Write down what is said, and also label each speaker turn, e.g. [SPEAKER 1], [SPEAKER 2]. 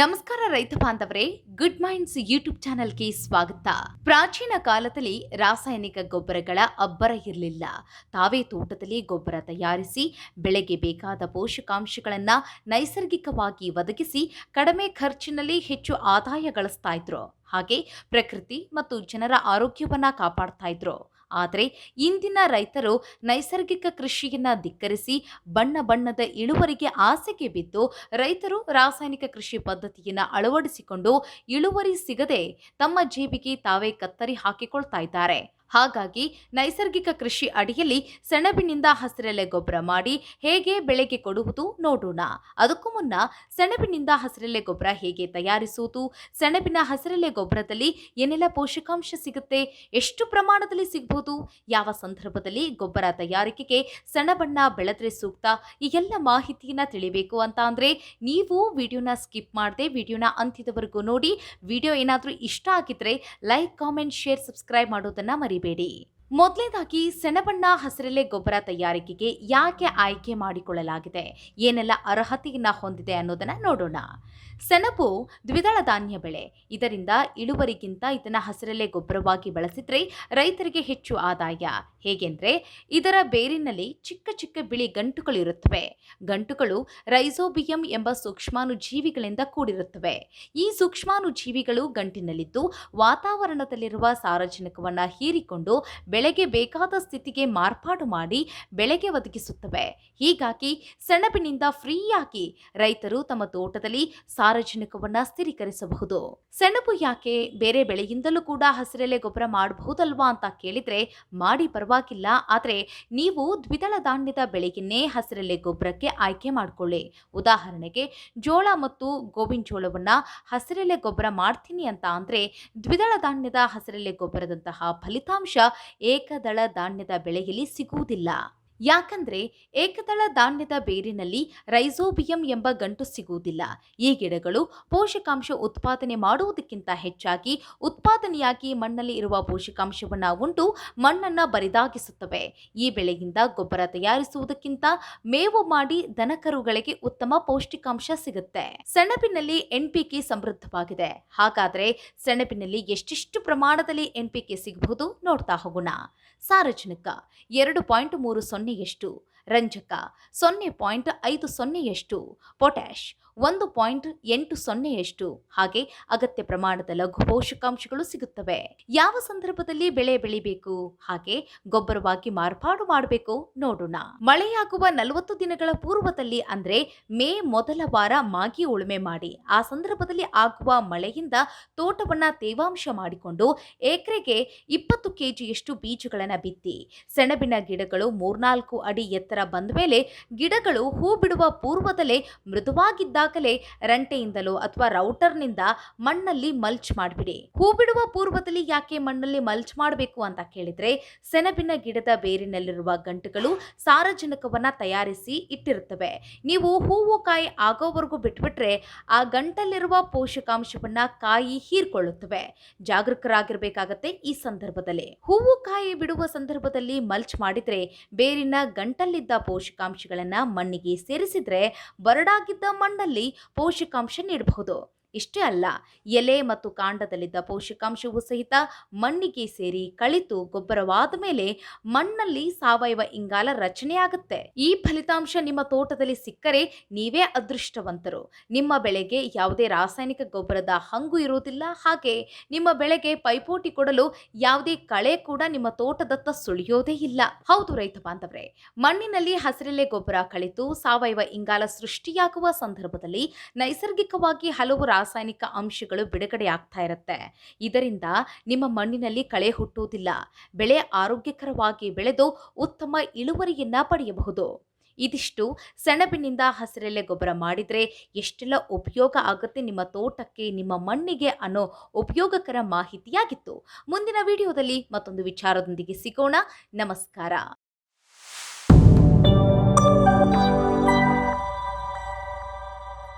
[SPEAKER 1] ನಮಸ್ಕಾರ ರೈತ ಬಾಂಧವರೇ ಗುಡ್ ಮೈಂಡ್ಸ್ ಯೂಟ್ಯೂಬ್ ಚಾನೆಲ್ಗೆ ಸ್ವಾಗತ. ಪ್ರಾಚೀನ ಕಾಲದಲ್ಲಿ ರಾಸಾಯನಿಕ ಗೊಬ್ಬರಗಳ ಅಬ್ಬರ ಇರಲಿಲ್ಲ. ತಾವೇ ತೋಟದಲ್ಲಿ ಗೊಬ್ಬರ ತಯಾರಿಸಿ, ಬೆಳೆಗೆ ಬೇಕಾದ ಪೋಷಕಾಂಶಗಳನ್ನು ನೈಸರ್ಗಿಕವಾಗಿ ಒದಗಿಸಿ, ಕಡಿಮೆ ಖರ್ಚಿನಲ್ಲಿ ಹೆಚ್ಚು ಆದಾಯ ಗಳಿಸ್ತಾ ಇದ್ರು. ಹಾಗೆ ಪ್ರಕೃತಿ ಮತ್ತು ಜನರ ಆರೋಗ್ಯವನ್ನ ಕಾಪಾಡ್ತಾ ಇದ್ರು. ಆದರೆ ಇಂದಿನ ರೈತರು ನೈಸರ್ಗಿಕ ಕೃಷಿಯನ್ನು ಧಿಕ್ಕರಿಸಿ ಬಣ್ಣ ಬಣ್ಣದ ಇಳುವರಿಗೆ ಆಸೆಗೆ ಬಿದ್ದು ರೈತರು ರಾಸಾಯನಿಕ ಕೃಷಿ ಪದ್ಧತಿಯನ್ನು ಅಳವಡಿಸಿಕೊಂಡು ಇಳುವರಿ ಸಿಗದೆ ತಮ್ಮ ಜೇಬಿಗೆ ತಾವೇ ಕತ್ತರಿ ಹಾಕಿಕೊಳ್ತಾ ಇದ್ದಾರೆ. ಹಾಗಾಗಿ ನೈಸರ್ಗಿಕ ಕೃಷಿ ಅಡಿಯಲ್ಲಿ ಸೆಣಬಿನಿಂದ ಹಸಿರೆಲೆ ಗೊಬ್ಬರ ಮಾಡಿ ಹೇಗೆ ಬೆಳೆಗೆ ಕೊಡುವುದು ನೋಡೋಣ. ಅದಕ್ಕೂ ಮುನ್ನ ಸೆಣಬಿನಿಂದ ಹಸಿರೆಲೆ ಗೊಬ್ಬರ ಹೇಗೆ ತಯಾರಿಸುವುದು, ಸೆಣಬಿನ ಹಸಿರೆಲೆ ಗೊಬ್ಬರದಲ್ಲಿ ಏನೆಲ್ಲ ಪೋಷಕಾಂಶ ಸಿಗುತ್ತೆ, ಎಷ್ಟು ಪ್ರಮಾಣದಲ್ಲಿ ಸಿಗಬಹುದು ಯಾವ ಸಂದರ್ಭದಲ್ಲಿ ಗೊಬ್ಬರ ತಯಾರಿಕೆಗೆ ಸೆಣಬಣ್ಣ ಬೆಳೆದ್ರೆ ಸೂಕ್ತ, ಈ ಎಲ್ಲ ಮಾಹಿತಿಯನ್ನ ತಿಳಿಬೇಕು ಅಂತ ಅಂದ್ರೆ ನೀವು ವಿಡಿಯೋನ ಸ್ಕಿಪ್ ಮಾಡದೆ ವಿಡಿಯೋನ ಅಂತ್ಯದವರೆಗೂ ನೋಡಿ, ವಿಡಿಯೋ ಏನಾದರೂ ಇಷ್ಟ ಆಗಿದ್ರೆ ಲೈಕ್, ಕಾಮೆಂಟ್, ಶೇರ್, ಸಬ್ಸ್ಕ್ರೈಬ್ ಮಾಡೋದನ್ನ ಮರಿಬೇಡಿ ಮೊದಲನೇದಾಗಿ ಸೆಣಬಣ್ಣ ಹಸಿರೆಲೆ ಗೊಬ್ಬರ ತಯಾರಿಕೆಗೆ ಯಾಕೆ ಆಯ್ಕೆ ಮಾಡಿಕೊಳ್ಳಲಾಗಿದೆ? ಏನೆಲ್ಲ ಅರ್ಹತೆಯನ್ನು ಹೊಂದಿದೆ ಅನ್ನೋದನ್ನ ನೋಡೋಣ. ಸೆಣಬು ದ್ವಿದಳ ಧಾನ್ಯ ಬೆಳೆ. ಇದರಿಂದ ಇಳುವರಿಗಿಂತ ಇದನ್ನು ಹಸಿರೆಲೆ ಗೊಬ್ಬರವಾಗಿ ಬಳಸಿದ್ರೆ ರೈತರಿಗೆ ಹೆಚ್ಚು ಆದಾಯ. ಹೇಗೆಂದರೆ, ಇದರ ಬೇರಿನಲ್ಲಿ ಚಿಕ್ಕ ಚಿಕ್ಕ ಬಿಳಿ ಗಂಟುಗಳಿರುತ್ತವೆ. ಗಂಟುಗಳು ರೈಸೋಬಿಯಂ ಎಂಬ ಸೂಕ್ಷ್ಮಾನು ಜೀವಿಗಳಿಂದ ಕೂಡಿರುತ್ತವೆ. ಈ ಸೂಕ್ಷ್ಮಾನು ಜೀವಿಗಳು ಗಂಟಿನಲ್ಲಿದ್ದು ವಾತಾವರಣದಲ್ಲಿರುವ ಸಾರಜನಕವನ್ನು ಹೀರಿಕೊಂಡು ಬೆಳೆಗೆ ಬೇಕಾದ ಸ್ಥಿತಿಗೆ ಮಾರ್ಪಾಡು ಮಾಡಿ ಬೆಳೆಗೆ ಒದಗಿಸುತ್ತವೆ. ಹೀಗಾಗಿ ಸೆಣಬಿನಿಂದ ಫ್ರೀಯಾಗಿ ರೈತರು ತಮ್ಮ ತೋಟದಲ್ಲಿ ಸಾರ್ವಜನಿಕವನ್ನು ಸ್ಥಿರೀಕರಿಸಬಹುದು. ಸೆಣಬು ಯಾಕೆ ಬೇರೆ ಬೆಳೆಯಿಂದಲೂ ಕೂಡ ಹಸಿರೆಲೆ ಗೊಬ್ಬರ ಮಾಡಬಹುದಲ್ವಾ ಅಂತ ಕೇಳಿದ್ರೆ ಮಾಡಿ ಪರವಾಗಿಲ್ಲ. ಆದರೆ ನೀವು ದ್ವಿದಳ ಧಾನ್ಯದ ಬೆಳೆಗಿನ್ನೇ ಹಸಿರೆಲೆ ಗೊಬ್ಬರಕ್ಕೆ ಆಯ್ಕೆ ಮಾಡಿಕೊಳ್ಳಿ. ಉದಾಹರಣೆಗೆ ಜೋಳ ಮತ್ತು ಗೋವಿನ ಜೋಳವನ್ನ ಹಸಿರೆಲೆ ಗೊಬ್ಬರ ಮಾಡ್ತೀನಿ ಅಂತ ಅಂದರೆ ದ್ವಿದಳ ಧಾನ್ಯದ ಹಸಿರೆಲೆ ಗೊಬ್ಬರದಂತಹ ಫಲಿತಾಂಶ ಏಕದಳ ಧಾನ್ಯದ ಬೆಳೆಯಲ್ಲಿ ಸಿಗುವುದಿಲ್ಲ. ಯಾಕಂದ್ರೆ ಏಕದಳ ಧಾನ್ಯದ ಬೇರಿನಲ್ಲಿ ರೈಸೋಬಿಯಂ ಎಂಬ ಗಂಟು ಸಿಗುವುದಿಲ್ಲ. ಈ ಗಿಡಗಳು ಪೋಷಕಾಂಶ ಉತ್ಪಾದನೆ ಮಾಡುವುದಕ್ಕಿಂತ ಹೆಚ್ಚಾಗಿ ಉತ್ಪಾದನೆಯಾಗಿ ಮಣ್ಣಲ್ಲಿ ಇರುವ ಪೋಷಕಾಂಶವನ್ನ ಉಂಟು ಮಣ್ಣನ್ನ ಬರಿದಾಗಿಸುತ್ತವೆ. ಈ ಬೆಳೆಯಿಂದ ಗೊಬ್ಬರ ತಯಾರಿಸುವುದಕ್ಕಿಂತ ಮೇವು ಮಾಡಿ ದನಕರುಗಳಿಗೆ ಉತ್ತಮ ಪೌಷ್ಟಿಕಾಂಶ ಸಿಗುತ್ತೆ. ಸೆಣಬಿನಲ್ಲಿ ಎನ್ಪಿಕೆ ಸಮೃದ್ಧವಾಗಿದೆ. ಹಾಗಾದ್ರೆ ಸೆಣಬಿನಲ್ಲಿ ಎಷ್ಟೆಷ್ಟು ಪ್ರಮಾಣದಲ್ಲಿ ಎನ್ಪಿಕೆ ಸಿಗಬಹುದು ನೋಡ್ತಾ ಹೋಗೋಣ. ಸಾರಜನಕ, ಎರಡು ಪಾಯಿಂಟ್ ಮೂರು ಸೊನ್ನೆಯಷ್ಟು ರಂಜಕ ಸೊನ್ನೆ ಪಾಯಿಂಟ್ ಐದು ಸೊನ್ನೆಯಷ್ಟು ಪೊಟ್ಯಾಶ್ ಒಂದು ಪಾಯಿಂಟ್ ಎಂಟು ಸೊನ್ನೆಯಷ್ಟು ಹಾಗೆ ಅಗತ್ಯ ಪ್ರಮಾಣದ ಲಘು ಪೋಷಕಾಂಶಗಳು ಸಿಗುತ್ತವೆ. ಯಾವ ಸಂದರ್ಭದಲ್ಲಿ ಬೆಳೆ ಬೆಳಿಬೇಕು? ಹಾಗೆ ಗೊಬ್ಬರವಾಗಿ ಮಾರ್ಪಾಡು ಮಾಡಬೇಕು? ನೋಡೋಣ. ಮಳೆಯಾಗುವ ನಲವತ್ತು ದಿನಗಳ ಪೂರ್ವದಲ್ಲಿ ಅಂದ್ರೆ ಮೇ ಮೊದಲ ವಾರ ಮಾಗಿ ಉಳುಮೆ ಮಾಡಿ, ಆ ಸಂದರ್ಭದಲ್ಲಿ ಆಗುವ ಮಳೆಯಿಂದ ತೋಟವನ್ನ ತೇವಾಂಶ ಮಾಡಿಕೊಂಡು ಎಕರೆಗೆ ಇಪ್ಪತ್ತು ಕೆಜಿಯಷ್ಟು ಬೀಜಗಳನ್ನು ಬಿತ್ತಿ, ಸೆಣಬಿನ ಗಿಡಗಳು ಮೂರ್ನಾಲ್ಕು ಅಡಿ ಎತ್ತರ ಬಂದ ಮೇಲೆ ಗಿಡಗಳು ಹೂ ಬಿಡುವ ಪೂರ್ವದಲ್ಲೇ ಮೃದುವಾಗಿದ್ದಾಗಲೇ ರಂಟೆಯಿಂದಲೋ ಅಥವಾ ರೌಟರ್ನಿಂದ ಮಣ್ಣಲ್ಲಿ ಮಲ್ಚ್ ಮಾಡಿಬಿಡಿ. ಹೂ ಬಿಡುವ ಪೂರ್ವದಲ್ಲಿ ಯಾಕೆ ಮಣ್ಣಲ್ಲಿ ಮಲ್ಚ್ ಮಾಡಬೇಕು ಅಂತ ಕೇಳಿದ್ರೆ, ಸೆಣಬಿನ ಗಿಡದ ಬೇರಿನಲ್ಲಿರುವ ಗಂಟುಗಳು ಸಾರಜನಕವನ್ನ ತಯಾರಿಸಿ ಇಟ್ಟಿರುತ್ತವೆ. ನೀವು ಹೂವು ಕಾಯಿ ಆಗೋವರೆಗೂ ಬಿಟ್ಬಿಟ್ರೆ ಆ ಗಂಟಲ್ಲಿರುವ ಪೋಷಕಾಂಶವನ್ನ ಕಾಯಿ ಹೀರ್ಕೊಳ್ಳುತ್ತವೆ. ಜಾಗರೂಕರಾಗಿರ್ಬೇಕಾಗತ್ತೆ ಈ ಸಂದರ್ಭದಲ್ಲಿ. ಹೂವು ಕಾಯಿ ಬಿಡುವ ಸಂದರ್ಭದಲ್ಲಿ ಮಲ್ಚ್ ಮಾಡಿದ್ರೆ ಬೇರಿನ ಗಂಟಲ್ಲಿದ್ದ ಪೋಷಕಾಂಶಗಳನ್ನ ಮಣ್ಣಿಗೆ ಸೇರಿಸಿದ್ರೆ, ಬರಡಾಗಿದ್ದ ಮಣ್ಣಲ್ಲಿ ಪೋಷಕಾಂಶ ನೀಡಬಹುದು ಇಷ್ಟೇ ಅಲ್ಲ, ಎಲೆ ಮತ್ತು ಕಾಂಡದಲ್ಲಿದ್ದ ಪೋಷಕಾಂಶವು ಸಹಿತ ಮಣ್ಣಿಗೆ ಸೇರಿ ಕಳಿತು ಗೊಬ್ಬರವಾದ ಮೇಲೆ ಮಣ್ಣಲ್ಲಿ ಸಾವಯವ ಇಂಗಾಲ ರಚನೆಯಾಗುತ್ತೆ ಈ ಫಲಿತಾಂಶ ನಿಮ್ಮ ತೋಟದಲ್ಲಿ ಸಿಕ್ಕರೆ ನೀವೇ ಅದೃಷ್ಟವಂತರು. ನಿಮ್ಮ ಬೆಳೆಗೆ ಯಾವುದೇ ರಾಸಾಯನಿಕ ಗೊಬ್ಬರದ ಹಂಗು ಇರುವುದಿಲ್ಲ. ಹಾಗೆ ನಿಮ್ಮ ಬೆಳೆಗೆ ಪೈಪೋಟಿ ಕೊಡಲು ಯಾವುದೇ ಕಳೆ ಕೂಡ ನಿಮ್ಮ ತೋಟದತ್ತ ಸುಳಿಯೋದೇ ಇಲ್ಲ. ಹೌದು ರೈತ ಬಾಂಧವ್ರೆ, ಮಣ್ಣಿನಲ್ಲಿ ಹಸಿರೆಲೆ ಗೊಬ್ಬರ ಕಳಿತು ಸಾವಯವ ಇಂಗಾಲ ಸೃಷ್ಟಿಯಾಗುವ ಸಂದರ್ಭದಲ್ಲಿ ನೈಸರ್ಗಿಕವಾಗಿ ಹಲವು ರಾಸಾಯನಿಕ ಅಂಶಗಳು ಬಿಡುಗಡೆ ಆಗ್ತಾ ಇರುತ್ತೆ. ಇದರಿಂದ ನಿಮ್ಮ ಮಣ್ಣಿನಲ್ಲಿ ಕಳೆ ಹುಟ್ಟುವುದಿಲ್ಲ. ಬೆಳೆ ಆರೋಗ್ಯಕರವಾಗಿ ಬೆಳೆದು ಉತ್ತಮ ಇಳುವರಿಯನ್ನ ಪಡೆಯಬಹುದು. ಇದಿಷ್ಟು ಸೆಣಬಿನಿಂದ ಹಸಿರೆಲೆ ಗೊಬ್ಬರ ಮಾಡಿದರೆ ಎಷ್ಟೆಲ್ಲ ಉಪಯೋಗ ಆಗುತ್ತೆ ನಿಮ್ಮ ತೋಟಕ್ಕೆ, ನಿಮ್ಮ ಮಣ್ಣಿಗೆ ಅನ್ನೋ ಉಪಯೋಗಕರ ಮಾಹಿತಿಯಾಗಿತ್ತು. ಮುಂದಿನ ವಿಡಿಯೋದಲ್ಲಿ ಮತ್ತೊಂದು ವಿಚಾರದೊಂದಿಗೆ ಸಿಗೋಣ. ನಮಸ್ಕಾರ.